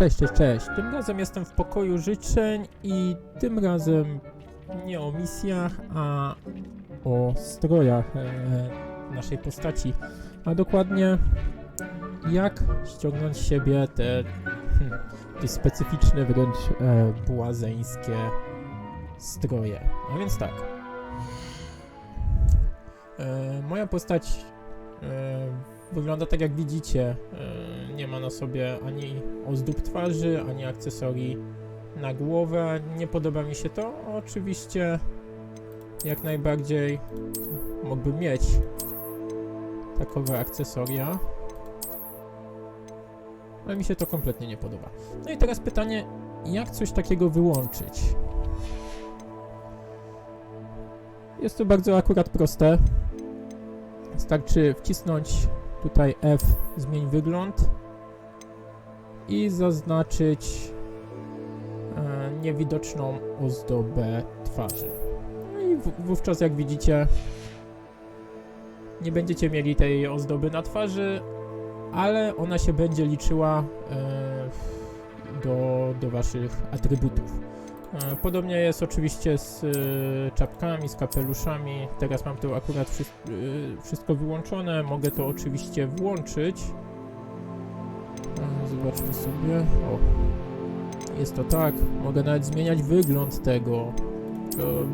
Cześć, cześć, cześć. Tym razem jestem w pokoju życzeń i tym razem nie o misjach, a o strojach e, naszej postaci. A dokładnie jak ściągnąć z siebie te, hmm, specyficzne, wręcz e, błazeńskie stroje. A więc tak. E, moja postać e, wygląda tak jak widzicie. E, nie ma na sobie ani ozdób twarzy, ani akcesorii na głowę. Nie podoba mi się to. Oczywiście jak najbardziej mógłbym mieć takowe akcesoria. Ale mi się to kompletnie nie podoba. No i teraz pytanie, jak coś takiego wyłączyć? Jest to bardzo akurat proste. Wystarczy wcisnąć tutaj F, zmień wygląd i zaznaczyć e, niewidoczną ozdobę twarzy. No i wówczas, jak widzicie, nie będziecie mieli tej ozdoby na twarzy, ale ona się będzie liczyła e, do, do waszych atrybutów. E, Podobnie jest oczywiście z e, czapkami, z kapeluszami. Teraz mam to akurat wszystko, wszystko wyłączone. Mogę to oczywiście włączyć. E, Zobaczmy sobie. O, jest to tak. Mogę nawet zmieniać wygląd tego.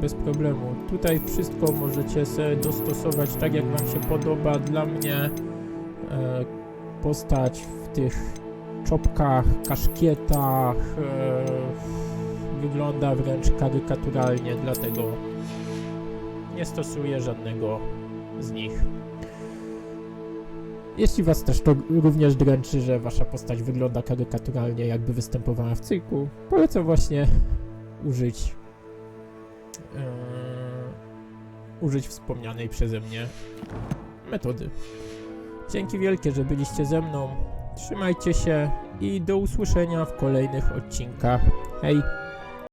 Bez problemu. Tutaj wszystko możecie sobie dostosować tak, jak Wam się podoba. Dla mnie e, postać w tych czopkach, kaszkietach e, wygląda wręcz karykaturalnie, dlatego nie stosuję żadnego z nich. Jeśli was też to również dręczy, że wasza postać wygląda karykaturalnie, jakby występowała w cyrku, polecam właśnie użyć e, użyć wspomnianej przeze mnie metody. Dzięki wielkie, że byliście ze mną. Trzymajcie się i do usłyszenia w kolejnych odcinkach. Hej!